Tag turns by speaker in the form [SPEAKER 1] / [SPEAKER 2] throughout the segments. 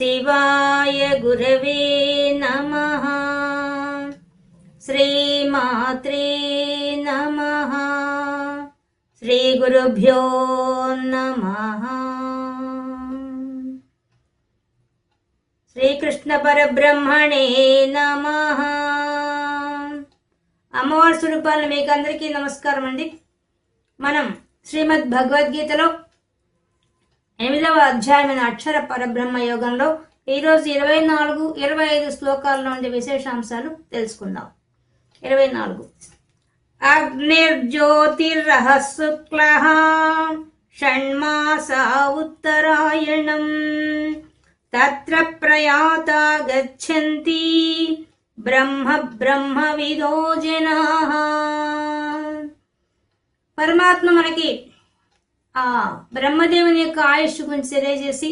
[SPEAKER 1] శివాయ గురవే నమ. శ్రీమాత్రే నమ. శ్రీ గురుభ్యో నమ. శ్రీకృష్ణ పరబ్రహ్మణే నమ. అమ్మవారి స్వరూపాలను మీకు అందరికీ నమస్కారం అండి మనం శ్రీమద్ భగవద్గీతలో ఎనిమిదవ అధ్యాయమైన అక్షర పరబ్రహ్మ యోగంలో ఈరోజు ఇరవై నాలుగు ఇరవై ఐదు శ్లోకాల్లో ఉండే విశేషాంశాలు తెలుసుకుందాం. ఇరవై నాలుగు. అగ్నిర్జ్యోతిర్రహ శుక్ల షణ్మాస ఉత్తరాయణం. తత్ర ప్రయాత గచ్చంతి బ్రహ్మ బ్రహ్మ విదో జనా. పరమాత్మ మనకి ఆ బ్రహ్మదేవుని యొక్క ఆయుష్ గురించి తెలియజేసి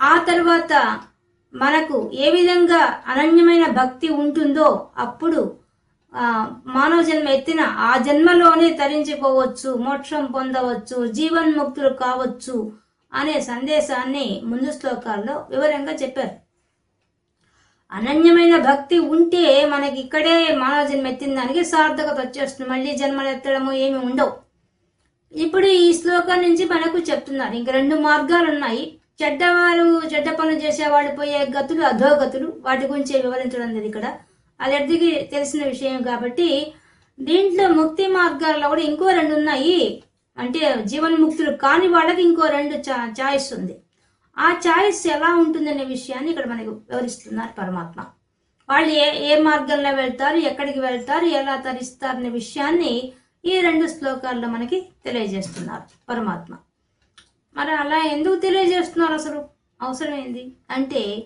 [SPEAKER 1] ఆ తర్వాత మనకు ఏ విధంగా అనన్యమైన భక్తి ఉంటుందో అప్పుడు మానవ జన్మ ఎత్తిన ఆ జన్మలోనే తరించిపోవచ్చు మోక్షం పొందవచ్చు జీవన్ముక్తులు కావచ్చు అనే సందేశాన్ని ముందు శ్లోకాల్లో వివరంగా చెప్పారు. అనన్యమైన భక్తి ఉంటే మనకి ఇక్కడే మానవ జన్మ ఎత్తిన దానికి సార్థకత వచ్చేస్తుంది. మళ్ళీ జన్మలు ఎత్తడము ఏమి ఉండవు. ఇప్పుడు ఈ శ్లోకం నుంచి మనకు చెప్తున్నారు. ఇంక రెండు మార్గాలు ఉన్నాయి చెడ్డవారు చెడ్డ పనులు చేసేవాళ్ళు పోయే గతులు అధోగతులు వాటి గురించి వివరించడం లేదు ఇక్కడ. అది అర్థికి తెలిసిన విషయం కాబట్టి దీంట్లో ముక్తి మార్గాల్లో కూడా ఇంకో రెండు ఉన్నాయి. అంటే జీవన్ముక్తులు కాని వాళ్ళకి ఇంకో రెండు చా- చాయిస్ ఉంది. ఆ చాయిస్ ఎలా ఉంటుందనే విషయాన్ని ఇక్కడ మనకు వివరిస్తున్నారు పరమాత్మ. వాళ్ళు ఏ ఏ మార్గంలో వెళ్తారు ఎక్కడికి వెళ్తారు ఎలా తరిస్తారనే విషయాన్ని ఈ రెండు శ్లోకాల్లో మనకి తెలియజేస్తున్నారు పరమాత్మ. మరి అలా ఎందుకు తెలియజేస్తున్నారు అసలు? అవసరం ఏంది? అంటే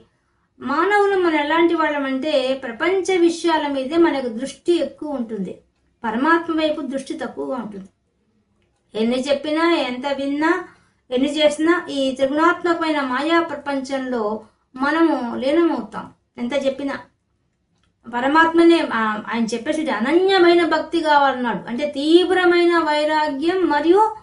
[SPEAKER 1] మానవులు మనం ఎలాంటి వాళ్ళమంటే ప్రపంచ విషయాల మీదే మనకు దృష్టి ఎక్కువ ఉంటుంది. పరమాత్మ వైపు దృష్టి తక్కువగా ఉంటుంది. ఎన్ని చెప్పినా ఎంత విన్నా ఎన్ని చేసినా ఈ త్రిగుణాత్మకమైన మాయా ప్రపంచంలో మనము లీనమవుతాం. ఎంత చెప్పినా. పరమాత్మనే ఆయన చెప్పేసి అనన్యమైన భక్తి కావాలన్నాడు. అంటే తీవ్రమైన వైరాగ్యం మరియు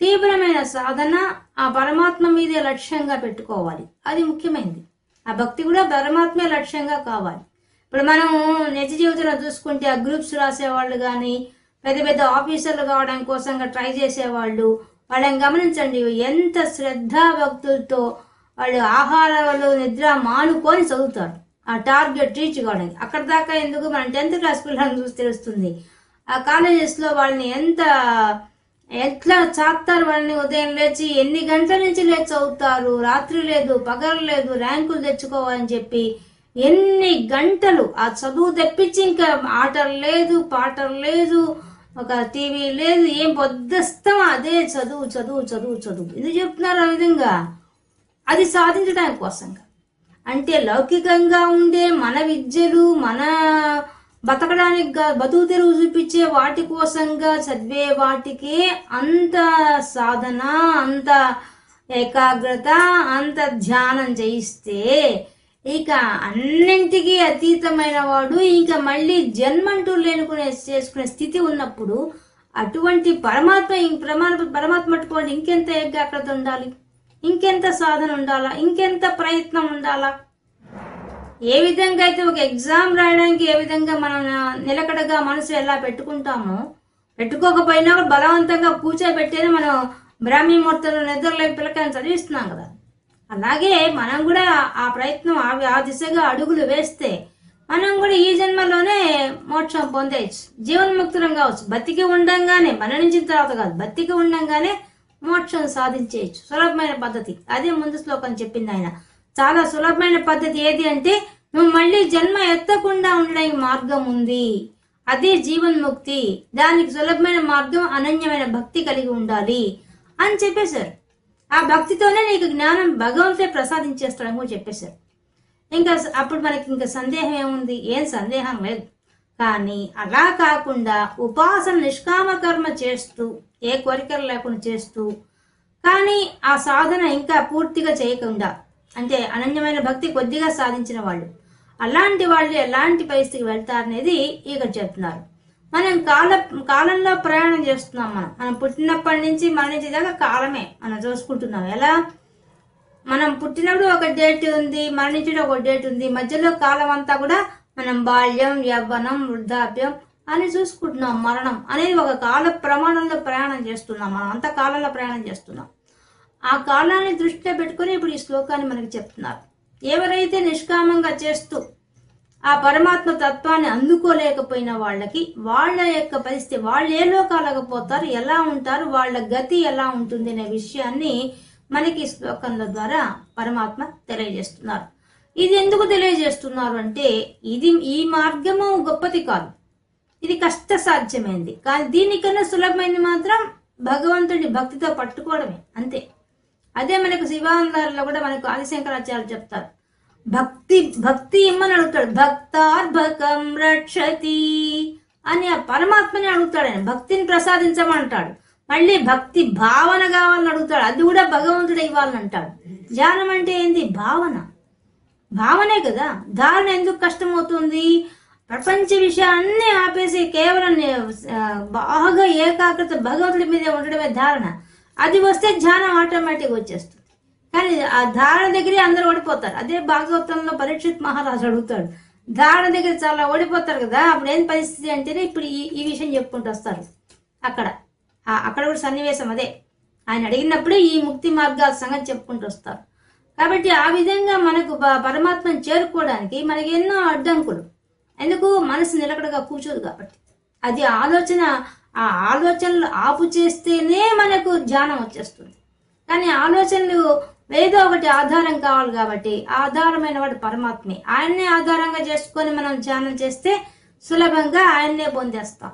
[SPEAKER 1] తీవ్రమైన సాధన ఆ పరమాత్మ మీదే లక్ష్యంగా పెట్టుకోవాలి. అది ముఖ్యమైనది. ఆ భక్తి కూడా పరమాత్మే లక్ష్యంగా కావాలి. ఇప్పుడు మనం నిజ జీవితంలో చూసుకుంటే ఆ గ్రూప్స్ రాసేవాళ్ళు కానీ పెద్ద పెద్ద ఆఫీసర్లు కావడం కోసం ట్రై చేసేవాళ్ళు వాళ్ళని గమనించండి. ఎంత శ్రద్ధా భక్తులతో వాళ్ళు ఆహారాలు నిద్ర మానుకొని చదువుతారు. టార్గెట్ రీచ్ కావడానికి. అక్కడ దాకా ఎందుకు? మనం టెన్త్ క్లాస్ పిల్లలను చూసి తెలుస్తుంది. ఆ కాలేజెస్లో వాళ్ళని ఎంత ఎట్లా చాస్తారు వాళ్ళని? ఉదయం లేచి ఎన్ని గంటల నుంచి లేచి చదువుతారు? రాత్రి లేదు పగలు లేదు ర్యాంకులు తెచ్చుకోవాలని చెప్పి ఎన్ని గంటలు ఆ చదువు తెప్పించి ఇంకా ఆటలు లేదు పాటలు లేదు ఒక టీవీ లేదు ఏం పొద్దుస్తాం అదే చదువు చదువు చదువు చదువు. ఎందుకు చెప్తున్నారు ఆ విధంగా? అది సాధించడానికి కోసంగా అంటే లౌకికంగా ఉండే మన విద్యలు మన బతకడానికి బతుకు తెరువు చూపించే వాటి కోసంగా చదివే వాటికే అంత సాధన అంత ఏకాగ్రత అంత ధ్యానం చేయిస్తే ఇక అన్నింటికీ అతీతమైన వాడు. ఇంకా మళ్ళీ జన్మంటూ లేనుకునే చేసుకునే స్థితి ఉన్నప్పుడు అటువంటి పరమాత్మ పరమాత్మ పరమాత్మ పట్టుకోండి ఇంకెంత ఏకాగ్రత ఉండాలి? ఇంకెంత సాధన ఉండాలా? ఇంకెంత ప్రయత్నం ఉండాలా? ఏ విధంగా అయితే ఒక ఎగ్జామ్ రాయడానికి ఏ విధంగా మనం నిలకడగా మనసు ఎలా పెట్టుకుంటామో పెట్టుకోకపోయినా కూడా బలవంతంగా కూర్చోబెట్టేది మనం బ్రాహ్మీ ముహూర్తంలో నిద్రలేని పిల్లకాయని చదివిస్తున్నాం కదా. అలాగే మనం కూడా ఆ ప్రయత్నం ఆ ఆ దిశగా అడుగులు వేస్తే మనం కూడా ఈ జన్మలోనే మోక్షం పొందేయచ్చు. జీవన్ముక్తులం కావచ్చు. బతికి ఉండంగానే మరణించిన తర్వాత కాదు బతికి ఉండంగానే మోక్షం సాధించేయచ్చు. సులభమైన పద్ధతి. అదే ముందు శ్లోకం చెప్పింది ఆయన. చాలా సులభమైన పద్ధతి ఏది అంటే నువ్వు మళ్ళీ జన్మ ఎత్తకుండా ఉండే మార్గం ఉంది. అదే జీవన్ముక్తి. దానికి సులభమైన మార్గం అనన్యమైన భక్తి కలిగి ఉండాలి అని చెప్పేశారు. ఆ భక్తితోనే నీకు జ్ఞానం భగవంతుడే ప్రసాదించేస్తాడని కూడా చెప్పేశారు. ఇంకా అప్పుడు మనకి ఇంకా సందేహం ఏముంది? ఏం సందేహం లేదు. కానీ అలా కాకుండా ఉపాసన నిష్కామ కర్మ చేస్తూ ఏ కోరికలు లేకుండా చేస్తూ కానీ ఆ సాధన ఇంకా పూర్తిగా చేయకుండా అంటే అనన్యమైన భక్తి కొద్దిగా సాధించిన వాళ్ళు. అలాంటి వాళ్ళు ఎలాంటి పరిస్థితికి వెళ్తారనేది ఇక్కడ చెప్తున్నారు. మనం కాల కాలంలో ప్రయాణం చేస్తున్నాం మనం. మనం పుట్టినప్పటి నుంచి మరణించేదాకా కాలమే మనం చూసుకుంటున్నాం. ఎలా? మనం పుట్టినప్పుడు ఒక డేట్ ఉంది మరణించడం ఒక డేట్ ఉంది. మధ్యలో కాలం అంతా కూడా మనం బాల్యం యవ్వనం వృద్ధాప్యం అని చూసుకుంటున్నాం మరణం అనేది ఒక కాల ప్రమాణంలో ప్రయాణం చేస్తున్నాం మనం అంత కాలంలో ప్రయాణం చేస్తున్నాం. ఆ కాలాన్ని దృష్టిలో పెట్టుకుని ఇప్పుడు ఈ శ్లోకాన్ని మనకి చెప్తున్నారు. ఎవరైతే నిష్కామంగా చేస్తూ ఆ పరమాత్మ తత్వాన్ని అందుకోలేకపోయిన వాళ్ళకి వాళ్ళ యొక్క పరిస్థితి వాళ్ళు ఏ లోకాలకు పోతారు ఎలా ఉంటారు వాళ్ళ గతి ఎలా ఉంటుంది అనే విషయాన్ని మనకి ఈ శ్లోకంల ద్వారా పరమాత్మ తెలియజేస్తున్నారు. ఇది ఎందుకు తెలియజేస్తున్నారు అంటే ఇది ఈ మార్గము గొప్పది కాదు. ఇది కష్ట సాధ్యమైంది కానీ దీనికన్నా సులభమైంది మాత్రం భగవంతుడి భక్తితో పట్టుకోవడమే అంతే. అదే మనకు శివానందాలలో కూడా మనకు ఆదిశంకరాచార్యులు చెప్తారు. భక్తి భక్తి ఇమ్మని అడుగుతాడు భక్తార్భకం రక్షతి అని ఆ పరమాత్మని అడుగుతాడు ఆయన. భక్తిని ప్రసాదించమంటాడు. మళ్ళీ భక్తి భావన కావాలని అడుగుతాడు. అది కూడా భగవంతుడు ఇవ్వాలని అంటాడు ధ్యానం అంటే ఏంది? భావన. భావనే కదా. ధారణ ఎందుకు కష్టమవుతుంది? ప్రపంచ విషయాన్ని ఆపేసి కేవలం బాగా ఏకాగ్రత భగవంతుడి మీదే ఉండడమే ధారణ. అది వస్తే ధ్యానం ఆటోమేటిక్ వచ్చేస్తుంది. కానీ ఆ ధారణ దగ్గరే అందరూ ఓడిపోతారు. అదే భాగవతంలో పరీక్షిత్ మహారాజు అడుగుతాడు. ధారణ దగ్గర చాలా ఓడిపోతారు కదా అప్పుడు ఏం పరిస్థితి అంటేనే ఇప్పుడు ఈ ఈ విషయం చెప్పుకుంటూ వస్తారు. అక్కడ. అక్కడ కూడా సన్నివేశం అదే. ఆయన అడిగినప్పుడే ఈ ముక్తి మార్గాల సంగతి చెప్పుకుంటూ వస్తారు. కాబట్టి ఆ విధంగా మనకు పరమాత్మను చేరుకోవడానికి మనకి ఎన్నో అడ్డంకులు. ఎందుకు మనసు నిలకడగా కూర్చోదు కాబట్టి? అది ఆలోచన ఆ ఆలోచనలు ఆపు చేస్తేనే మనకు ధ్యానం వచ్చేస్తుంది. కానీ ఆలోచనలు ఏదో ఒకటి ఆధారం కావాలి కాబట్టి ఆధారమైన వాడు పరమాత్మే. ఆయన్నే ఆధారంగా చేసుకొని మనం ధ్యానం చేస్తే సులభంగా ఆయన్నే పొందేస్తాం.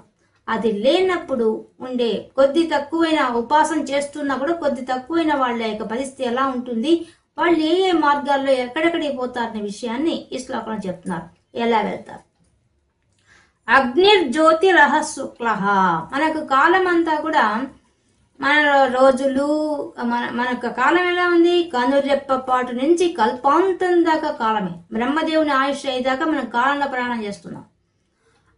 [SPEAKER 1] అది లేనప్పుడు ఉండే కొద్ది తక్కువైన ఉపాసన చేస్తున్నా కూడా కొద్ది తక్కువైన వాళ్ళ యొక్క పరిస్థితి ఎలా ఉంటుంది? వాళ్ళు ఏ ఏ మార్గాల్లో ఎక్కడెక్కడికి పోతారనే విషయాన్ని ఈ శ్లోకంలో చెప్తున్నారు. ఎలా వెళ్తారు? అగ్నిర్జ్యోతి రహశుక్ల మనకు కాలం అంతా కూడా మన రోజులు మన మనకు కాలం ఎలా ఉంది? కనురెప్ప పాటు నుంచి కల్పాంతం దాకా కాలమే. బ్రహ్మదేవుని ఆయుష్ అయ్యేదాకా మనం కాలంలో ప్రయాణం చేస్తున్నాం.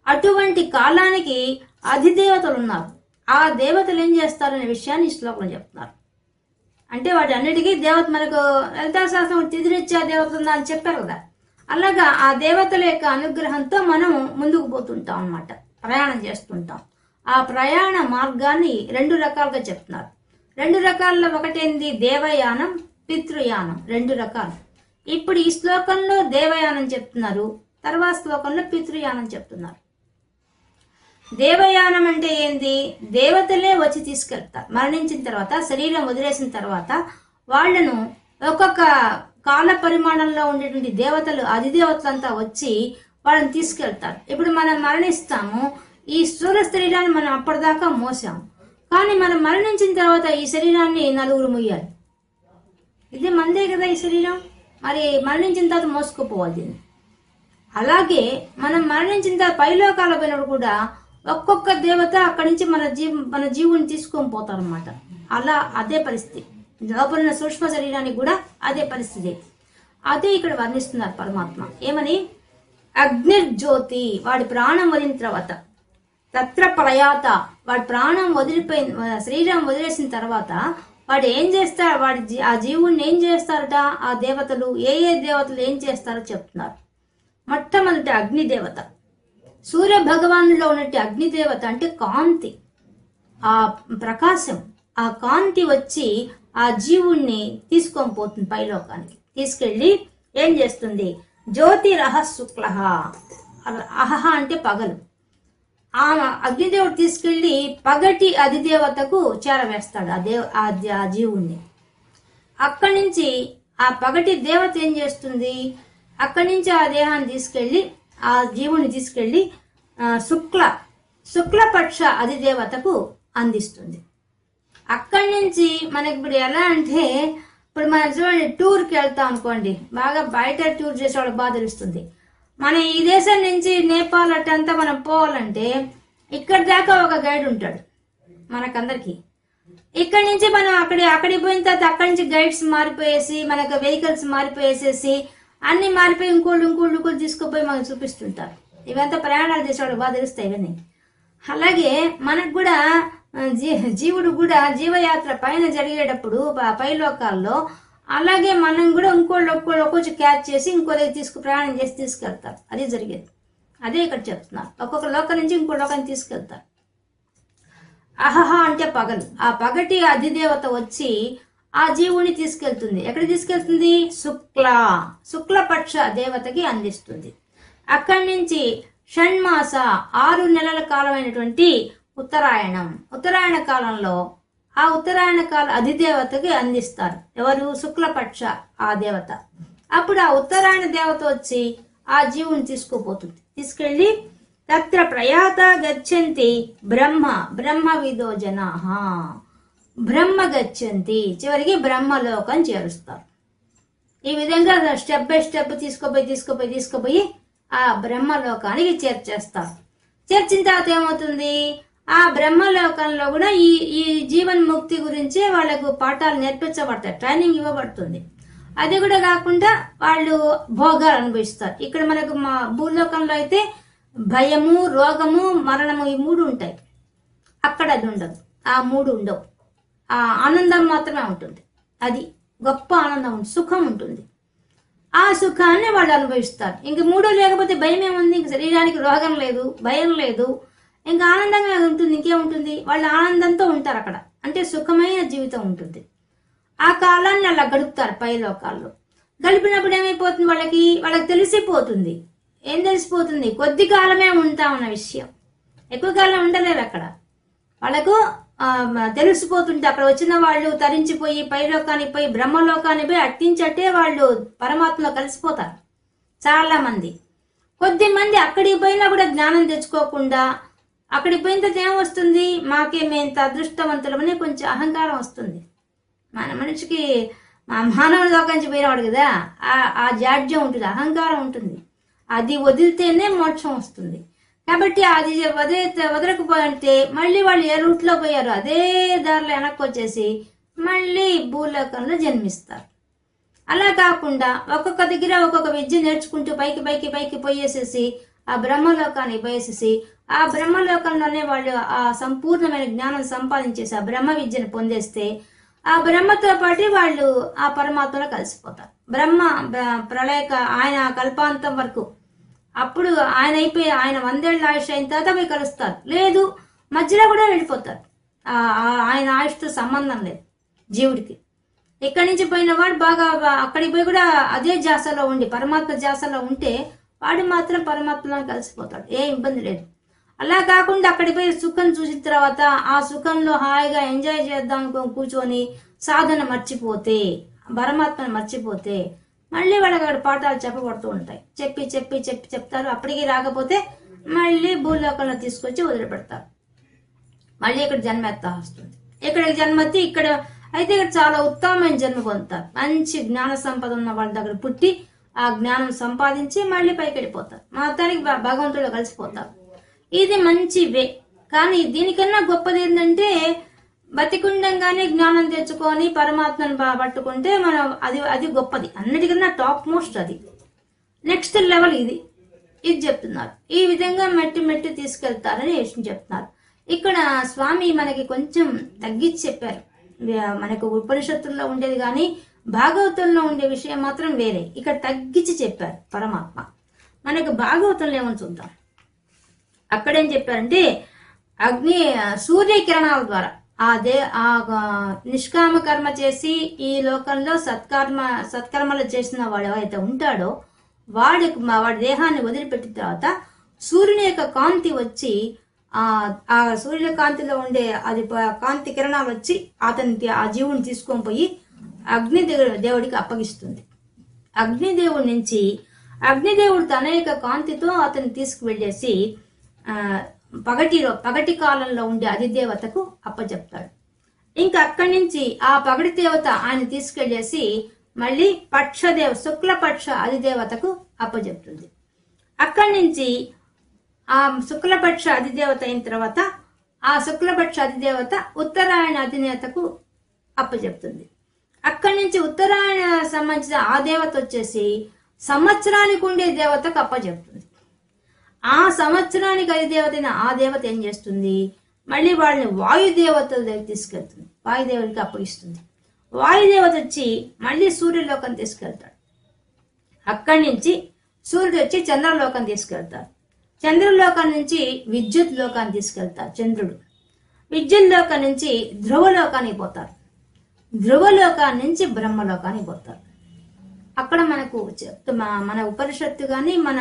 [SPEAKER 1] అటువంటి కాలానికి అధిదేవతలు ఉన్నారు. ఆ దేవతలు ఏం చేస్తారనే విషయాన్ని ఈ శ్లోకంలో చెప్తున్నారు. అంటే వాటి అన్నిటికీ దేవత మనకు లలితా శాస్త్రం తిదిరిచ్చే దేవత ఉందా అని చెప్పారు కదా. అలాగా ఆ దేవతల యొక్క అనుగ్రహంతో మనం ముందుకు పోతుంటాం అనమాట ప్రయాణం చేస్తుంటాం. ఆ ప్రయాణ మార్గాన్ని రెండు రకాలుగా చెప్తున్నారు. రెండు రకాల్లో ఒకటేంది? దేవయానం పితృయానం. రెండు రకాలు. ఇప్పుడు ఈ శ్లోకంలో దేవయానం చెప్తున్నారు. తర్వాత శ్లోకంలో పితృయానం చెప్తున్నారు. దేవయానం అంటే ఏంది? దేవతలే వచ్చి తీసుకెళ్తారు. మరణించిన తర్వాత శరీరం వదిలేసిన తర్వాత వాళ్ళను ఒక్కొక్క కాల పరిమాణంలో ఉండేటువంటి దేవతలు అధిదేవతలంతా వచ్చి వాళ్ళని తీసుకెళ్తారు. ఇప్పుడు మనం మరణిస్తాము. ఈ స్థూల శరీరాన్ని మనం అప్పటిదాకా మోసాము. కానీ మనం మరణించిన తర్వాత ఈ శరీరాన్ని నలుగురు ముయ్యాలి. ఇది మందే కదా ఈ శరీరం? మరి మరణించిన తర్వాత మోసుకుపోవాలి దీన్ని. అలాగే మనం మరణించిన తర్వాత పైలోకాల పోయినప్పుడు కూడా ఒక్కొక్క దేవత అక్కడి నుంచి మన జీవ మన జీవుని తీసుకొని పోతారన్నమాట. అలా అదే పరిస్థితి. లోపల ఉన్న సూక్ష్మ శరీరానికి కూడా అదే పరిస్థితి. అదే ఇక్కడ వర్ణిస్తున్నారు పరమాత్మ. ఏమని? అగ్నిర్జ్యోతి వాడి ప్రాణం వదిలిన తర్వాత. తత్ర ప్రయాత వాడి ప్రాణం వదిలిపోయిన శరీరం వదిలేసిన తర్వాత వాడు ఏం చేస్తారు వాడి జీ- ఆ జీవుణ్ణి ఏం చేస్తారట? ఆ దేవతలు ఏ ఏ దేవతలు ఏం చేస్తారో చెప్తున్నారు. మొట్టమొదటి అగ్నిదేవత సూర్య భగవానులో ఉన్నట్టు అగ్నిదేవత అంటే కాంతి. ఆ ప్రకాశం. ఆ కాంతి వచ్చి ఆ జీవుణ్ణి తీసుకొని పోతుంది పైలోకానికి. తీసుకెళ్ళి ఏం చేస్తుంది? జ్యోతి రహశుక్ల అహహ అంటే పగలు. ఆ అగ్నిదేవుడు తీసుకెళ్ళి పగటి అధిదేవతకు చేరవేస్తాడు ఆ దేవ ఆ జీవుణ్ణి. అక్కడి నుంచి ఆ పగటి దేవత ఏం చేస్తుంది? అక్కడి నుంచి ఆ దేహాన్ని తీసుకెళ్ళి ఆ జీవుని తీసుకెళ్ళి శుక్ల శుక్లపక్ష అధిదేవతకు అందిస్తుంది. అక్కడి నుంచి మనకి ఇప్పుడు ఎలా అంటే ఇప్పుడు మనం చూడండి టూర్కి వెళ్తాం అనుకోండి బాగా బయట టూర్ చేసే వాళ్ళకి బాగా తెలుస్తుంది. మన ఈ దేశం నుంచి నేపాల్ అట్టంతా మనం పోవాలంటే ఇక్కడ దాకా ఒక గైడ్ ఉంటాడు మనకందరికి. ఇక్కడ నుంచి మనం అక్కడ అక్కడికి పోయిన తర్వాత అక్కడి నుంచి గైడ్స్ మారిపోయేసి మనకు వెహికల్స్ మారిపోయేసేసి అన్ని మారిపోయి ఇంకోళ్ళు ఇంకోళ్ళు ఇంకోళ్ళు తీసుకుపోయి మనకు చూపిస్తుంటారు. ఇవంతా ప్రయాణాలు చేసేవాళ్ళు బాగా తెలుస్తాయి ఇవన్నీ. అలాగే మనకు కూడా జీ జీవుడు కూడా జీవయాత్ర పైన జరిగేటప్పుడు పైలోకాల్లో అలాగే మనం కూడా ఇంకోళ్ళు ఒక్కళ్ళు ఒక్కొచ్చి క్యాచ్ చేసి ఇంకో దగ్గర తీసుకు ప్రయాణం చేసి తీసుకెళ్తారు. అది జరిగేది. అదే ఇక్కడ చెప్తున్నారు. ఒక్కొక్క లోకం నుంచి ఇంకో లోకాన్ని తీసుకెళ్తారు. అహహ అంటే పగలు. ఆ పగటి అధిదేవత వచ్చి ఆ జీవుని తీసుకెళ్తుంది. ఎక్కడ తీసుకెళ్తుంది? శుక్ల. శుక్లపక్ష దేవతకి అందిస్తుంది. అక్కడి నుంచి షణ్మాస ఆరు నెలల కాలమైనటువంటి ఉత్తరాయణం. ఉత్తరాయణ కాలంలో ఆ ఉత్తరాయణ కాల అధిదేవతకి అందిస్తారు. ఎవరు? శుక్లపక్ష ఆ దేవత. అప్పుడు ఆ ఉత్తరాయణ దేవత వచ్చి ఆ జీవుని తీసుకుపోతుంది. తీసుకెళ్ళి తత్ర ప్రయాత గచ్చంతి బ్రహ్మ బ్రహ్మ విదో జనా. బ్రహ్మ గచ్చంతి. చివరికి బ్రహ్మలోకం చేరుస్తారు. ఈ విధంగా స్టెప్ బై స్టెప్ తీసుకుపోయి తీసుకుపోయి తీసుకుపోయి ఆ బ్రహ్మలోకానికి చేర్చేస్తారు. చేర్చిన తర్వాత ఏమవుతుంది? ఆ బ్రహ్మలోకంలో కూడా ఈ ఈ జీవన్ ముక్తి గురించి వాళ్ళకు పాఠాలు నేర్పించబడతాయి ట్రైనింగ్ ఇవ్వబడుతుంది. అది కూడా కాకుండా వాళ్ళు భోగాలు అనుభవిస్తారు. ఇక్కడ మనకు మా భూలోకంలో అయితే భయము రోగము మరణము ఈ మూడు ఉంటాయి. అక్కడ అది ఉండదు. ఆ మూడు ఉండవు. ఆ ఆనందం మాత్రమే ఉంటుంది. అది గొప్ప ఆనందం ఉంటుంది సుఖం ఉంటుంది. ఆ సుఖాన్ని వాళ్ళు అనుభవిస్తారు. ఇంక మూడో లేకపోతే భయం ఏముంది ఇంక శరీరానికి రోగం లేదు భయం లేదు. ఇంకా ఆనందంగా ఉంటుంది ఇంకేముంటుంది? వాళ్ళు ఆనందంతో ఉంటారు అక్కడ. అంటే సుఖమైన జీవితం ఉంటుంది. ఆ కాలాన్ని అలా గడుపుతారు పై లోకాల్లో. గడిపినప్పుడు ఏమైపోతుంది వాళ్ళకి? వాళ్ళకి తెలిసిపోతుంది. ఏం తెలిసిపోతుంది? కొద్ది కాలమే ఉంటాం ఉన్న విషయం. ఎక్కువ కాలం ఉండలేరు అక్కడ. వాళ్ళకు తెలిసిపోతుంటే అక్కడ వచ్చిన వాళ్ళు తరించిపోయి పైలోకానికి పోయి బ్రహ్మలోకానికి పోయి అట్టించట్టే వాళ్ళు పరమాత్మలో కలిసిపోతారు. చాలా మంది కొద్ది మంది అక్కడికి పోయినా కూడా జ్ఞానం తెచ్చుకోకుండా అక్కడికి పోయిన తర్వాత ఏమొస్తుంది మాకే మేము అదృష్టవంతులమని కొంచెం అహంకారం వస్తుంది. మన మనిషికి మా మానవుడి లోకానికి పోయినవాడు కదా. ఆ ఆ జాడ్యం ఉంటుంది అహంకారం ఉంటుంది. అది వదిలితేనే మోక్షం వస్తుంది. కాబట్టి అది వదిలి వదలకపోతే మళ్ళీ వాళ్ళు ఏ రూట్లో పోయారు అదే దారిలో వెనక్కి వచ్చేసి మళ్ళీ భూలోకంలో జన్మిస్తారు. అలా కాకుండా ఒక్కొక్క దగ్గర ఒక్కొక్క విద్య నేర్చుకుంటూ పైకి పైకి పైకి పోయేసేసి ఆ బ్రహ్మలోకానికి పోయేసేసి ఆ బ్రహ్మలోకంలోనే వాళ్ళు ఆ సంపూర్ణమైన జ్ఞానం సంపాదించేసి ఆ బ్రహ్మ విద్యను పొందేస్తే ఆ బ్రహ్మతో పాటు వాళ్ళు ఆ పరమాత్మలో కలిసిపోతారు. బ్రహ్మ ప్రళయక ఆయన కల్పాంతం వరకు. అప్పుడు ఆయన అయిపోయి ఆయన వందేళ్ళ ఆయుష్ అయిన తర్వాత పోయి కలుస్తారు. లేదు మధ్యలో కూడా వెళ్ళిపోతారు. ఆ- ఆయన ఆయుష్తో సంబంధం లేదు జీవుడికి. ఇక్కడి నుంచి పోయిన వాడు బాగా అక్కడికి పోయి కూడా అదే జాసలో ఉండి పరమాత్మ జాసలో ఉంటే వాడు మాత్రం పరమాత్మలో కలిసిపోతాడు. ఏ ఇబ్బంది లేదు. అలా కాకుండా అక్కడికి పోయి సుఖం చూసిన తర్వాత ఆ సుఖంలో హాయిగా ఎంజాయ్ చేద్దాం కూర్చొని సాధన మర్చిపోతే పరమాత్మను మర్చిపోతే మళ్ళీ వాళ్ళకి అక్కడ పాఠాలు చెప్పబడుతూ ఉంటాయి. చెప్పి చెప్పి చెప్పి చెప్తారు. అప్పటికి రాకపోతే మళ్ళీ భూలోకంలో తీసుకొచ్చి వదిలిపెడతారు. మళ్ళీ ఇక్కడ జన్మ ఎత్తా వస్తుంది. ఇక్కడ జన్మతి ఇక్కడ అయితే ఇక్కడ చాలా ఉత్తమమైన జన్మ పొందుతారు. మంచి జ్ఞాన సంపద ఉన్న వాళ్ళ దగ్గర పుట్టి ఆ జ్ఞానం సంపాదించి మళ్ళీ పైకి వెళ్ళిపోతారు. మొత్తానికి భ- భగవంతుడు కలిసిపోతారు ఇది మంచి వే. కానీ దీనికన్నా గొప్పది ఏంటంటే బతికుండంగానే జ్ఞానం తెచ్చుకొని పరమాత్మను బా- పట్టుకుంటే మనం అది అది గొప్పది. అన్నిటికన్నా టాప్ మోస్ట్ అది. నెక్స్ట్ లెవెల్ ఇది. ఇది చెప్తున్నారు. ఈ విధంగా మెట్టి మెట్టి తీసుకెళ్తారని యేసు చెప్తున్నారు. ఇక్కడ స్వామి మనకి కొంచెం తగ్గించి చెప్పారు. మనకు ఉపనిషత్తుల్లో ఉండేది కానీ భాగవతంలో ఉండే విషయం మాత్రం వేరే. ఇక్కడ తగ్గించి చెప్పారు పరమాత్మ. మనకు భాగవతంలో ఏమని చూద్దాం? అక్కడేం చెప్పారంటే అగ్ని సూర్యకిరణాల ద్వారా ఆ దే ఆ నిష్కామ కర్మ చేసి ఈ లోకంలో సత్కర్మ సత్కర్మలు చేసిన వాడు ఎవరైతే ఉంటాడో వాడికి మా- వాడి దేహాన్ని వదిలిపెట్టిన తర్వాత సూర్యుని యొక్క కాంతి వచ్చి ఆ సూర్యుని కాంతిలో ఉండే అది కాంతి కిరణాలు వచ్చి అతని ఆ జీవుని తీసుకొని పోయి అగ్ని దేవుడికి అప్పగిస్తుంది. అగ్నిదేవుడి నుంచి అగ్నిదేవుడు తన యొక్క కాంతితో అతన్ని తీసుకువెళ్ళేసి పగటిలో పగటి కాలంలో ఉండే అధిదేవతకు అప్పచెప్తాడు ఇంకా అక్కడి నుంచి ఆ పగటి దేవత ఆయన తీసుకెళ్ళేసి మళ్ళీ పక్షదేవ శుక్లపక్ష అధిదేవతకు అప్పచెప్తుంది అక్కడి నుంచి ఆ శుక్లపక్ష అధిదేవత అయిన తర్వాత ఆ శుక్లపక్ష అధిదేవత ఉత్తరాయణ అధినేతకు అప్పచెప్తుంది అక్కడి నుంచి ఉత్తరాయణ సంబంధించిన ఆ దేవత వచ్చేసి సంవత్సరానికి ఉండే దేవతకు అప్పచెప్తుంది ఆ సంవత్సరానికి అధిదేవత అయిన ఆ దేవత ఏం చేస్తుంది? మళ్ళీ వాళ్ళని వాయుదేవతల దగ్గర తీసుకెళ్తుంది. వాయుదేవుడికి అప్పగిస్తుంది. వాయుదేవత వచ్చి మళ్ళీ సూర్యలోకం తీసుకెళ్తాడు. అక్కడి నుంచి సూర్యుడు వచ్చి చంద్రలోకం తీసుకెళ్తారు చంద్రలోకం నుంచి విద్యుత్ లోకాన్ని తీసుకెళ్తారు చంద్రుడు. విద్యుత్ లోకం నుంచి ధ్రువలోకానికి పోతారు ధ్రువలోకాన్ని నుంచి బ్రహ్మలోకానికి పోతారు అక్కడ మనకు చెప్తు మన ఉపనిషత్తు కానీ మన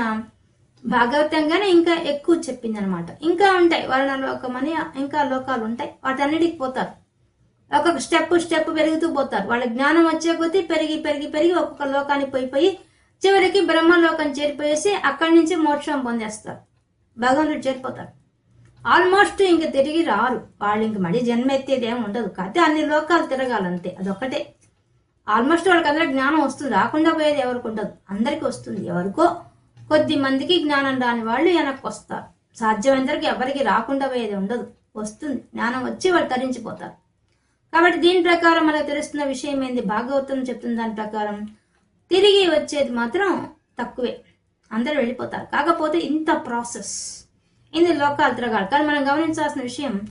[SPEAKER 1] భాగవతంగానే ఇంకా ఎక్కువ చెప్పింది అనమాట ఇంకా ఉంటాయి వర్ణ అని ఇంకా లోకాలు ఉంటాయి వాటన్నిటికి పోతారు. ఒక్కొక్క స్టెప్ స్టెప్ పెరుగుతూ పోతారు. వాళ్ళ జ్ఞానం వచ్చే కొద్దీ పెరిగి పెరిగి పెరిగి ఒక్కొక్క లోకానికి పోయి పోయి చివరికి బ్రహ్మలోకం చేరిపోయేసి అక్కడి నుంచి మోక్షం పొందేస్తారు. భగవంతుడు చేరిపోతారు ఆల్మోస్ట్ ఇంక తిరిగి రారు. వాళ్ళు ఇంక మళ్ళీ జన్మ ఎత్తేది ఏమి ఉండదు. కాకపోతే అన్ని లోకాలు తిరగాలంతే. అదొక్కటే. ఆల్మోస్ట్ వాళ్ళకి అందరూ జ్ఞానం వస్తుంది. రాకుండా పోయేది ఎవరికి ఉండదు. అందరికీ వస్తుంది. ఎవరికో కొద్ది మందికి జ్ఞానం రాని వాళ్ళు వెనక్కి వస్తారు. సాధ్యమైనంతవరకు ఎవరికి రాకుండా పోయేది ఉండదు. వస్తుంది. జ్ఞానం వచ్చి వాళ్ళు తరించిపోతారు. కాబట్టి దీని ప్రకారం మనకు తెలుస్తున్న విషయం ఏంది? భాగవతం చెప్తున్న దాని ప్రకారం తిరిగి వచ్చేది మాత్రం తక్కువే. అందరూ వెళ్ళిపోతారు. కాకపోతే ఇంత ప్రాసెస్. ఇది లోకాలు తిరగాలి. కానీ మనం గమనించాల్సిన విషయం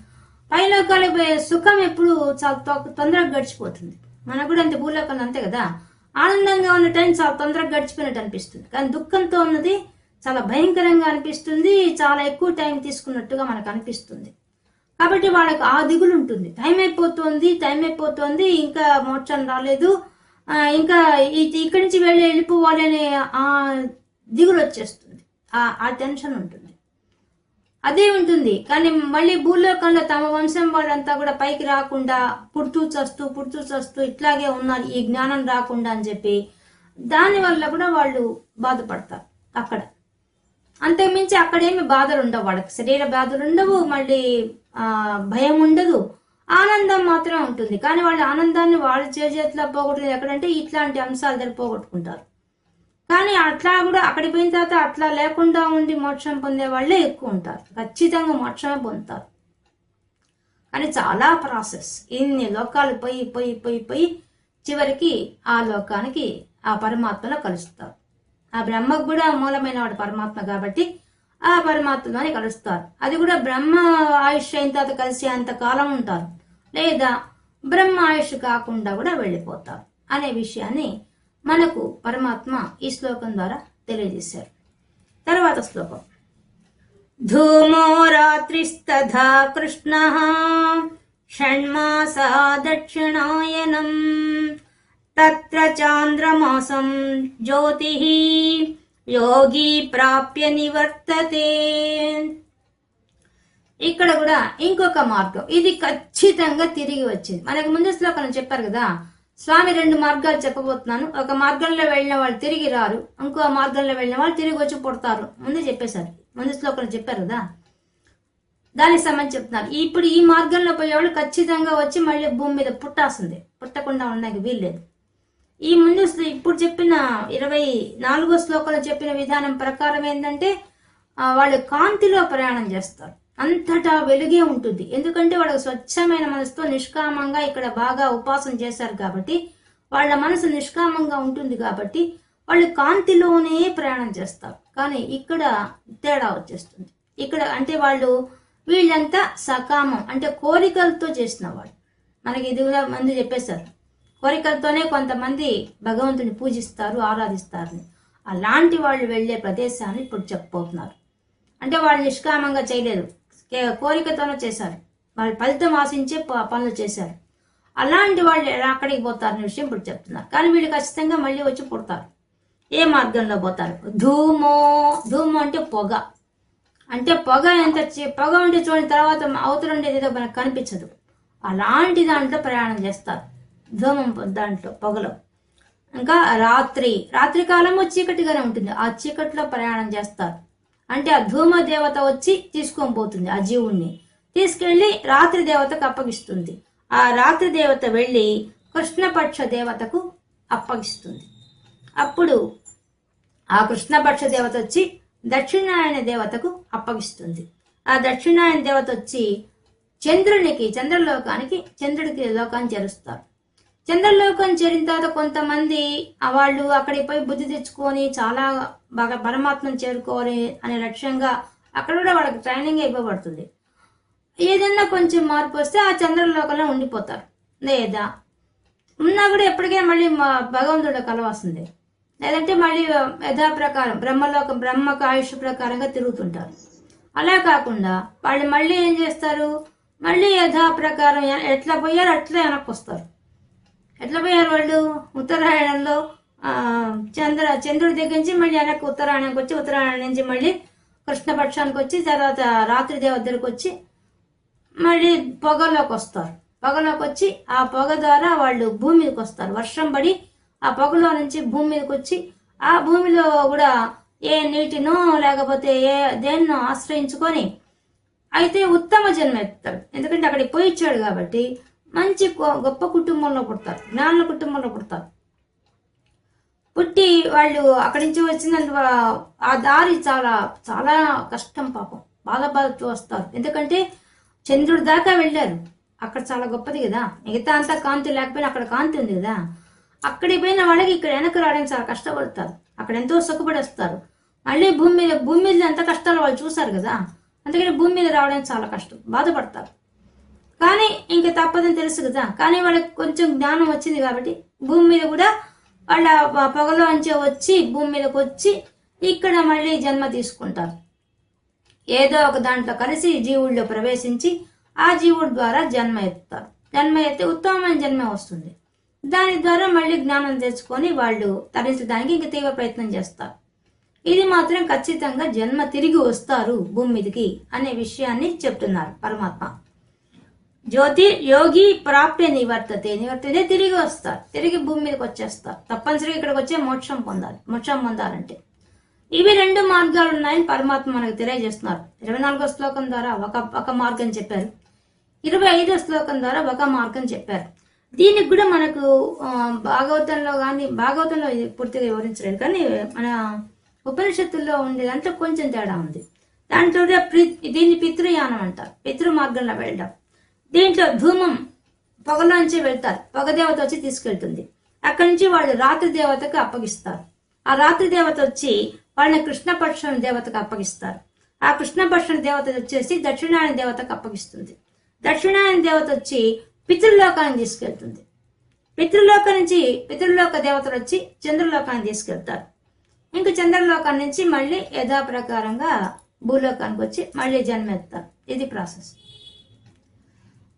[SPEAKER 1] పై లోకాలకు పోయే సుఖం ఎప్పుడు చాలా తొందరగా గడిచిపోతుంది. మనకు కూడా అంతే భూలోకంలో అంతే కదా? ఆనందంగా ఉన్న టైం చాలా తొందరగా గడిచిపోయినట్టు అనిపిస్తుంది. కానీ దుఃఖంతో ఉన్నది చాలా భయంకరంగా అనిపిస్తుంది. చాలా ఎక్కువ టైం తీసుకున్నట్టుగా మనకు అనిపిస్తుంది. కాబట్టి వాళ్ళకి ఆ దిగులు ఉంటుంది. టైం అయిపోతుంది టైం అయిపోతుంది ఇంకా మోక్షం రాలేదు. ఇంకా ఇక్కడి నుంచి వెళ్ళి వెళ్ళిపోవాలి అనే ఆ దిగులు వచ్చేస్తుంది. ఆ టెన్షన్ ఉంటుంది. అదే ఉంటుంది. కానీ మళ్ళీ భూలోకంలో తమ వంశం వాళ్ళంతా కూడా పైకి రాకుండా పుడుతూ చస్తూ పుడుతూ చస్తూ ఇట్లాగే ఉన్నారు. ఈ జ్ఞానం రాకుండా అని చెప్పి దాని వల్ల కూడా వాళ్ళు బాధపడతారు అక్కడ. అంతకుమించి అక్కడేమి బాధలు ఉండవు వాళ్ళకి. శరీర బాధలు ఉండవు మళ్ళీ ఆ భయం ఉండదు. ఆనందం మాత్రం ఉంటుంది. కానీ వాళ్ళ ఆనందాన్ని వాళ్ళ చేతిలో పోగొట్టుకుని ఎక్కడంటే ఇట్లాంటి అంశాలు దగ్గర పోగొట్టుకుంటారు. కానీ అట్లా కూడా అక్కడికి పోయిన తర్వాత అట్లా లేకుండా ఉండి మోక్షం పొందే వాళ్ళే ఎక్కువ ఉంటారు. ఖచ్చితంగా మోక్షమే పొందుతారు. కానీ చాలా ప్రాసెస్. ఇన్ని లోకాలు పోయి పోయి పోయి పోయి చివరికి ఆ లోకానికి ఆ పరమాత్మలో కలుస్తారు. ఆ బ్రహ్మకు కూడా మూలమైన వాడు పరమాత్మ కాబట్టి ఆ పరమాత్మని కలుస్తారు. అది కూడా బ్రహ్మ ఆయుష్ అయిన తర్వాత కలిసేంత కాలం ఉంటారు. లేదా బ్రహ్మ ఆయుష్ కాకుండా కూడా వెళ్ళిపోతారు అనే విషయాన్ని మనకు పరమాత్మ ఈ శ్లోకం ద్వారా తెలియజేశారు. తర్వాత శ్లోకం. ధూమో రాత్రిస్తథా కృష్ణ షణ్మాసా దక్షిణాయనం తత్ర చాంద్రమాసం జ్యోతి యోగి ప్రాప్య నివర్తతే. ఇక్కడ కూడా ఇంకొక మార్గం. ఇది ఖచ్చితంగా తిరిగి వచ్చింది. మనకు ముందు శ్లోకం చెప్పారు కదా స్వామి రెండు మార్గాలు చెప్పబోతున్నాను. ఒక మార్గంలో వెళ్ళిన వాళ్ళు తిరిగి రారు. ఇంకో మార్గంలో వెళ్ళిన వాళ్ళు తిరిగి వచ్చి పుడతారు. ముందే చెప్పేశారు. ముందు శ్లోకంలో చెప్పారు కదా? దానికి సంబంధించి చెప్తున్నారు. ఇప్పుడు ఈ మార్గంలో పోయేవాళ్ళు ఖచ్చితంగా వచ్చి మళ్ళీ భూమి మీద పుట్టాల్సిందే. పుట్టకుండా ఉండడానికి వీల్లేదు. ఈ ముందు ఇప్పుడు చెప్పిన ఇరవై నాలుగో శ్లోకంలో చెప్పిన విధానం ప్రకారం ఏంటంటే వాళ్ళు కాంతిలో ప్రయాణం చేస్తారు. అంతటా వెలుగే ఉంటుంది. ఎందుకంటే వాడు స్వచ్ఛమైన మనసుతో నిష్కామంగా ఇక్కడ బాగా ఉపాసన చేశారు కాబట్టి వాళ్ళ మనసు నిష్కామంగా ఉంటుంది కాబట్టి వాళ్ళు కాంతిలోనే ప్రయాణం చేస్తారు. కానీ ఇక్కడ తేడా వచ్చేస్తుంది. ఇక్కడ అంటే వాళ్ళు వీళ్ళంతా సకామం అంటే కోరికలతో చేసిన వాళ్ళు. మనకి ఇది కూడా మంది చెప్పేశారు. కోరికలతోనే కొంతమంది భగవంతుని పూజిస్తారు ఆరాధిస్తారు. అలాంటి వాళ్ళు వెళ్ళే ప్రదేశాన్ని ఇప్పుడు చెప్పబోతున్నారు. అంటే వాళ్ళు నిష్కామంగా చేయలేదు. కోరికతోనే చేశారు. వాళ్ళు ఫలితం ఆశించే ప- పనులు చేశారు. అలాంటి వాళ్ళు ఎలా అక్కడికి పోతారనే విషయం ఇప్పుడు చెప్తున్నారు. కానీ వీళ్ళు ఖచ్చితంగా మళ్ళీ వచ్చి పుడతారు. ఏ మార్గంలో పోతారు? ధూమో ధూమో అంటే పొగ. అంటే పొగ ఎంత చి- పొగ ఉంటే చూడని తర్వాత అవతల ఉండేది ఏదో మనకు కనిపించదు. అలాంటి దాంట్లో ప్రయాణం చేస్తారు. ధూమం దాంట్లో పొగలో. ఇంకా రాత్రి. రాత్రి కాలము చీకటిగానే ఉంటుంది. ఆ చీకటిలో ప్రయాణం చేస్తారు. అంటే ఆ ధూమ దేవత వచ్చి తీసుకొని పోతుంది ఆ జీవుణ్ణి. తీసుకెళ్ళి రాత్రి దేవతకు అప్పగిస్తుంది. ఆ రాత్రి దేవత వెళ్ళి కృష్ణపక్ష దేవతకు అప్పగిస్తుంది. అప్పుడు ఆ కృష్ణపక్ష దేవత వచ్చి దక్షిణాయన దేవతకు అప్పగిస్తుంది. ఆ దక్షిణాయన దేవత వచ్చి చంద్రునికి చంద్రలోకానికి చంద్రుడికి లోకాన్ని చేరుస్తారు. చంద్రలోకం చేరిన తర్వాత కొంతమంది వాళ్ళు అక్కడికి పోయి బుద్ధి తెచ్చుకొని చాలా బాగా పరమాత్మను చేరుకోవాలి అనే లక్ష్యంగా అక్కడ కూడా వాళ్ళకి ట్రైనింగ్ ఇవ్వబడుతుంది. ఏదైనా కొంచెం మార్పు వస్తే ఆ చంద్రలోకంలో ఉండిపోతారు. లేదా ఉన్నా కూడా ఎప్పటికైనా మళ్ళీ మా భగవంతుడు కల వస్తుంది. లేదంటే మళ్ళీ యథాప్రకారం బ్రహ్మలోక బ్రహ్మకు ఆయుష్ ప్రకారంగా తిరుగుతుంటారు. అలా కాకుండా వాళ్ళు మళ్ళీ ఏం చేస్తారు? మళ్ళీ యథాప్రకారం ఎట్లా పోయారు అట్లా వెనక్కి వస్తారు. ఎట్లా పోయారు వాళ్ళు? ఉత్తరాయణంలో చంద్ర చంద్రుడి దగ్గర నుంచి మళ్ళీ వెనక్కి ఉత్తరాయణంకి వచ్చి ఉత్తరాయణం నుంచి మళ్ళీ కృష్ణపక్షానికి వచ్చి తర్వాత రాత్రి దేవత దగ్గరికి వచ్చి మళ్ళీ పొగలోకి వస్తారు. పొగలోకి వచ్చి ఆ పొగ ద్వారా వాళ్ళు భూమి మీదకి వస్తారు. వర్షం పడి ఆ పొగలో నుంచి భూమి మీదకి వచ్చి ఆ భూమిలో కూడా ఏ నీటినో లేకపోతే ఏ దేన్నో ఆశ్రయించుకొని అయితే ఉత్తమ జన్మ ఎత్తాడు ఎందుకంటే అక్కడికి పోయి ఇచ్చాడు కాబట్టి మంచి గొప్ప కుటుంబంలో పుడతారు. జ్ఞానుల కుటుంబంలో పుడతారు. పుట్టి వాళ్ళు అక్కడి నుంచి వచ్చినందు ఆ దారి చాలా చాలా కష్టం పాపం. బాధ బాధతో వస్తారు. ఎందుకంటే చంద్రుడి దాకా వెళ్ళారు. అక్కడ చాలా గొప్పది కదా. మిగతా అంతా కాంతి లేకపోయినా అక్కడ కాంతి ఉంది కదా. అక్కడికి పోయిన వాళ్ళకి ఇక్కడ వెనక్కి రావడానికి చాలా కష్టపడతారు. అక్కడ ఎంతో సుఖపడి వస్తారు మళ్ళీ భూమి మీద భూమి మీద ఎంత కష్టాలు వాళ్ళు చూసారు కదా. అందుకని భూమి మీద రావడానికి చాలా కష్టం. బాధపడతారు. కానీ ఇంక తప్పదని తెలుసు కదా. కానీ వాళ్ళకి కొంచెం జ్ఞానం వచ్చింది కాబట్టి భూమి మీద కూడా వాళ్ళ పొగలో అంచే వచ్చి భూమి మీదకి వచ్చి ఇక్కడ మళ్ళీ జన్మ తీసుకుంటారు. ఏదో ఒక దాంట్లో కలిసి జీవుల్లో ప్రవేశించి ఆ జీవుడి ద్వారా జన్మ ఎత్తుతారు. జన్మ ఎత్తే ఉత్తమమైన జన్మ వస్తుంది. దాని ద్వారా మళ్ళీ జ్ఞానం తెచ్చుకొని వాళ్ళు తరించడానికి ఇంక తీవ్ర ప్రయత్నం చేస్తారు. ఇది మాత్రం ఖచ్చితంగా జన్మ తిరిగి వస్తారు భూమి మీదకి అనే విషయాన్ని చెప్తున్నారు పరమాత్మ. జ్యోతి యోగి ప్రాప్తి నివర్తతే. నివర్తతే తిరిగి వస్తారు తిరిగి భూమి మీదకి వచ్చేస్తారు తప్పనిసరిగా ఇక్కడికి వచ్చే మోక్షం పొందాలి. మోక్షం పొందాలంటే. ఇవి రెండు మార్గాలు ఉన్నాయని పరమాత్మ మనకు తెలియజేస్తున్నారు. ఇరవై నాలుగో శ్లోకం ద్వారా ఒక ఒక మార్గం చెప్పారు. ఇరవై ఐదో శ్లోకం ద్వారా ఒక మార్గం చెప్పారు. దీనికి కూడా మనకు భాగవతంలో కానీ భాగవతంలో ఇది పూర్తిగా వివరించలేదు. కానీ మన ఉపనిషత్తుల్లో ఉండే దాంట్లో కొంచెం తేడా ఉంది. దాంట్లో దీన్ని పితృయానం అంటారు. పితృ మార్గంలో వెళ్ళడం. దీంట్లో ధూమం పొగలోంచి వెళ్తారు. పొగదేవత వచ్చి తీసుకెళ్తుంది. అక్కడి నుంచి వాళ్ళు రాత్రి దేవతకు అప్పగిస్తారు. ఆ రాత్రి దేవత వచ్చి వాళ్ళని కృష్ణపక్షం దేవతకు అప్పగిస్తారు. ఆ కృష్ణపక్షం దేవత వచ్చేసి దక్షిణాయన దేవతకు అప్పగిస్తుంది. దక్షిణాయన దేవత వచ్చి పితృలోకాన్ని తీసుకెళ్తుంది. పితృలోకం నుంచి పితృలోక దేవతలు వచ్చి చంద్రలోకాన్ని తీసుకెళ్తారు. ఇంక చంద్రలోకం నుంచి మళ్ళీ యథాప్రకారంగా భూలోకానికి వచ్చి మళ్ళీ జన్మెత్తారు. ఇది ప్రాసెస్.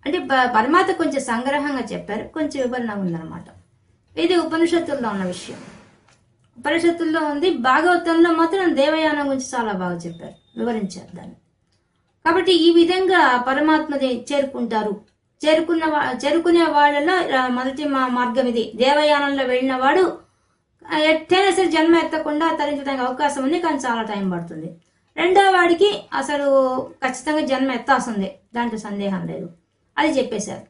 [SPEAKER 1] అంటే పరమాత్మ కొంచెం సంగ్రహంగా చెప్పారు. కొంచెం వివరణ ఉందన్నమాట. ఇది ఉపనిషత్తుల్లో ఉన్న విషయం. ఉపనిషత్తుల్లో ఉంది. భాగవతంలో మాత్రం దేవయానం గురించి చాలా బాగా చెప్పారు. వివరించారు దాన్ని. కాబట్టి ఈ విధంగా పరమాత్మని చేరుకుంటారు. చేరుకున్న వా- చేరుకునే వాళ్ళలో మొదటి మా- మార్గం ఇది. దేవయానంలో వెళ్ళిన వాడు ఎట్టైనా సరే జన్మ ఎత్తకుండా తరించడానికి అవకాశం ఉంది కానీ చాలా టైం పడుతుంది. రెండో వాడికి అసలు ఖచ్చితంగా జన్మ ఎత్తాల్సిందే. దాంట్లో సందేహం లేదు. అది చెప్పేశారు.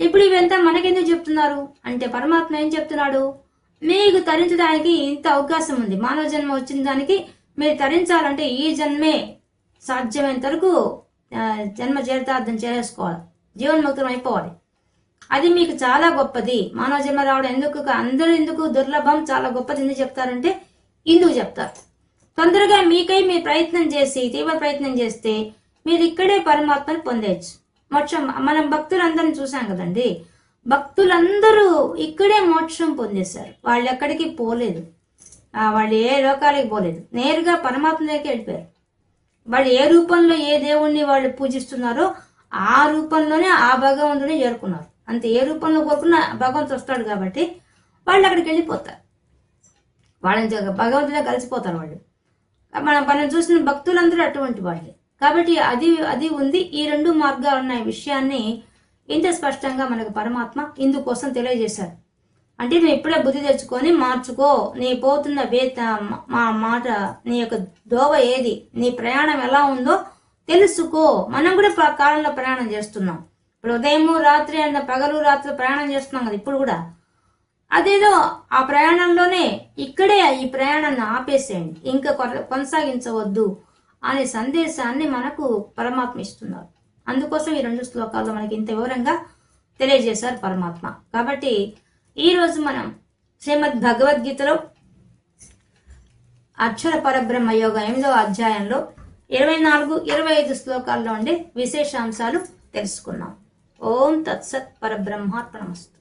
[SPEAKER 1] ఇప్పుడు ఇవంతా మనకెందుకు చెప్తున్నారు? అంటే పరమాత్మ ఏం చెప్తున్నాడు? మీకు తరించడానికి ఇంత అవకాశం ఉంది. మానవ జన్మ వచ్చిన దానికి మీరు తరించాలంటే ఈ జన్మే సాధ్యమైనంత వరకు జన్మ చరితార్థం చేసుకోవాలి. జీవన్ముక్తం అయిపోవాలి. అది మీకు చాలా గొప్పది. మానవ జన్మ రావడం ఎందుకు? అందరూ ఎందుకు దుర్లభం? చాలా గొప్పది. ఎందుకు చెప్తారంటే ఇందుకు చెప్తారు. తొందరగా మీకై మీ ప్రయత్నం చేసి తీవ్ర ప్రయత్నం చేస్తే మీరు ఇక్కడే పరమాత్మను పొందేయచ్చు మోక్షం మనం భక్తులందరిని చూసాం కదండి. భక్తులందరూ ఇక్కడే మోక్షం పొందేశారు. వాళ్ళు ఎక్కడికి పోలేదు. వాళ్ళు ఏ లోకాలకి పోలేదు. నేరుగా పరమాత్మ దగ్గరికి వెళ్ళిపోయారు. వాళ్ళు ఏ రూపంలో ఏ దేవుణ్ణి వాళ్ళు పూజిస్తున్నారో ఆ రూపంలోనే ఆ భగవంతుని చేరుకున్నారు. అంతే ఏ రూపంలో కోరుకున్నా భగవంతుడు వస్తాడు కాబట్టి వాళ్ళు అక్కడికి వెళ్ళిపోతారు. వాళ్ళని భగవంతుడే కలిసిపోతారు వాళ్ళు. మనం మనం చూసిన భక్తులందరూ అటువంటి వాళ్ళే. కాబట్టి అది అది ఉంది. ఈ రెండు మార్గాలు ఉన్న విషయాన్ని ఇంత స్పష్టంగా మనకు పరమాత్మ ఇందుకోసం తెలియజేశారు. అంటే నువ్వు ఇప్పుడే బుద్ధి తెచ్చుకొని మార్చుకో. నీ పోతున్న వేత మా మాట నీ యొక్క దోవ ఏది నీ ప్రయాణం ఎలా ఉందో తెలుసుకో. మనం కూడా కాలంలో ప్రయాణం చేస్తున్నాం. ఇప్పుడు ఉదయము రాత్రి అన్న పగలు రాత్రి ప్రయాణం చేస్తున్నాం కదా ఇప్పుడు కూడా. అదేదో ఆ ప్రయాణంలోనే ఇక్కడే ఈ ప్రయాణాన్ని ఆపేసేయండి. ఇంకా కొనసాగించవద్దు. అనే సందేశాన్ని మనకు పరమాత్మ ఇస్తున్నారు. అందుకోసం ఈ రెండు శ్లోకాల్లో మనకి ఇంత వివరంగా తెలియజేశారు పరమాత్మ. కాబట్టి ఈరోజు మనం శ్రీమద్ భగవద్గీతలో అక్షర పరబ్రహ్మ యోగ ఎనిమిదవ అధ్యాయంలో ఇరవై నాలుగు ఇరవై ఐదు శ్లోకాల్లో ఉండే విశేషాంశాలు తెలుసుకున్నాం. ఓం తత్సత్ పరబ్రహ్మార్పణమస్తు.